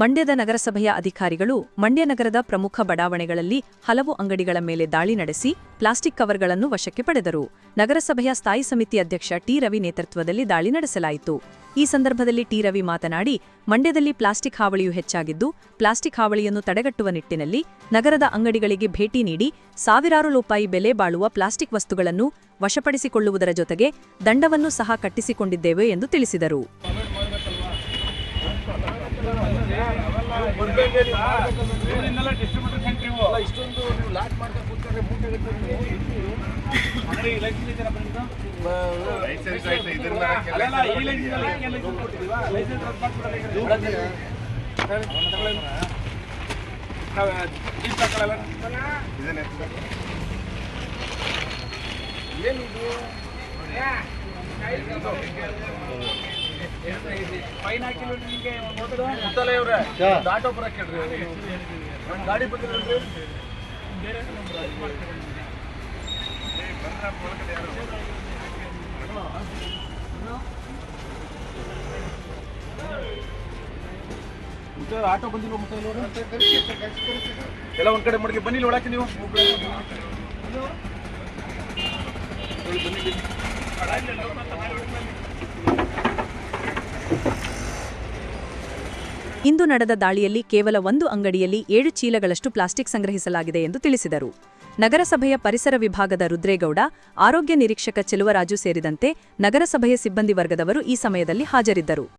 ಮಂಡ್ಯದ ನಗರಸಭೆಯ ಅಧಿಕಾರಿಗಳು ಮಂಡ್ಯ ನಗರದ ಪ್ರಮುಖ ಬಡಾವಣೆಗಳಲ್ಲಿ ಹಲವು ಅಂಗಡಿಗಳ ಮೇಲೆ ದಾಳಿ ನಡೆಸಿ ಪ್ಲಾಸ್ಟಿಕ್ ಕವರ್ಗಳನ್ನು ವಶಕ್ಕೆ ಪಡೆದರು. ನಗರಸಭೆಯ ಸ್ಥಾಯಿ ಸಮಿತಿ ಅಧ್ಯಕ್ಷ ಟಿ. ರವಿ ನೇತೃತ್ವದಲ್ಲಿ ದಾಳಿ ನಡೆಸಲಾಯಿತು. ಈ ಸಂದರ್ಭದಲ್ಲಿ ಟಿ. ರವಿ ಮಾತನಾಡಿ, ಮಂಡ್ಯದಲ್ಲಿ ಪ್ಲಾಸ್ಟಿಕ್ ಹಾವಳಿಯು ಹೆಚ್ಚಾಗಿದ್ದು, ಪ್ಲಾಸ್ಟಿಕ್ ಹಾವಳಿಯನ್ನು ತಡೆಗಟ್ಟುವ ನಿಟ್ಟಿನಲ್ಲಿ ನಗರದ ಅಂಗಡಿಗಳಿಗೆ ಭೇಟಿ ನೀಡಿ ಸಾವಿರಾರು ರೂಪಾಯಿ ಬೆಲೆ ಬಾಳುವ ಪ್ಲಾಸ್ಟಿಕ್ ವಸ್ತುಗಳನ್ನು ವಶಪಡಿಸಿಕೊಳ್ಳುವುದರ ಜೊತೆಗೆ ದಂಡವನ್ನು ಸಹ ಕಟ್ಟಿಸಿಕೊಂಡಿದ್ದೇವೆ ಎಂದು ತಿಳಿಸಿದರು. ಡಿಸ್ಟ್ರಿಬ್ಯೂಟರ್ ಸೆಂಟ್ರ್ ಇಷ್ಟೊಂದು ನೀವು ಲಾಟ್ ಮಾಡ್ಕೊಂಡು ಕೂತ್ಕೊಂಡ್ರೆ ಮೂಟೆ ಲೈಸೆನ್ಸ್ ಇದೆಯಾ ಬಂದಿದ್ದು ಏನಿದು ಫೈನ್ ಹಾಕಿಲ್ಲ ನಿಮಗೆ ಮುತ್ತಲೆ ಇವ್ರೆ. ಆಟೋ ಬರಕ್ಕೆ ಹೇಳ್ರಿ ಗಾಡಿ ಬಂದಿರಲ್ರಿ ಆಟೋ ಬಂದಿಲ್ವ ಮುತ್ತಲೆ ಎಲ್ಲ ಒಂದ್ ಕಡೆ ಮಡಿಗೆ. ಬನ್ನಿ ಒಳಕ್ಕೆ ನೀವು. ಇಂದು ನಡೆದ ದಾಳಿಯಲ್ಲಿ ಕೇವಲ ಒಂದು ಅಂಗಡಿಯಲ್ಲಿ ಏಳು ಚೀಲಗಳಷ್ಟು ಪ್ಲಾಸ್ಟಿಕ್ ಸಂಗ್ರಹಿಸಲಾಗಿದೆ ಎಂದು ತಿಳಿಸಿದರು. ನಗರಸಭೆಯ ಪರಿಸರ ವಿಭಾಗದ ರುದ್ರೇಗೌಡ, ಆರೋಗ್ಯ ನಿರೀಕ್ಷಕ ಚೆಲುವರಾಜು ಸೇರಿದಂತೆ ನಗರಸಭೆಯ ಸಿಬ್ಬಂದಿ ವರ್ಗದವರು ಈ ಸಮಯದಲ್ಲಿ ಹಾಜರಿದ್ದರು.